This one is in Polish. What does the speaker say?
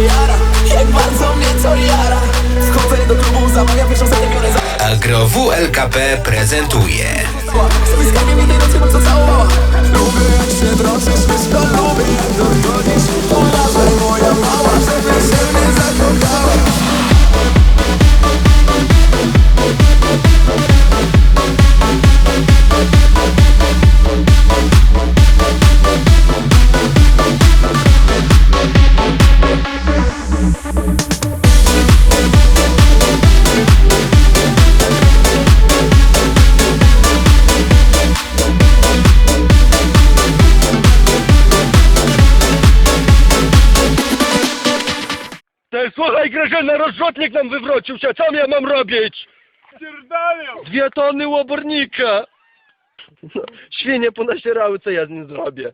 jara. Jak bardzo mnie to jara. Wchodzę do klubu, zamawiam pierwszą setę, biorę za Agro WLKP prezentuje. Sobie skanie mi tej nocy, mam co Ty, słuchaj Grażyna, rozrzutnik nam wywrócił się, co ja mam robić? Dwie tony łobornika. No, świnie ponasierały, co ja z nim zrobię?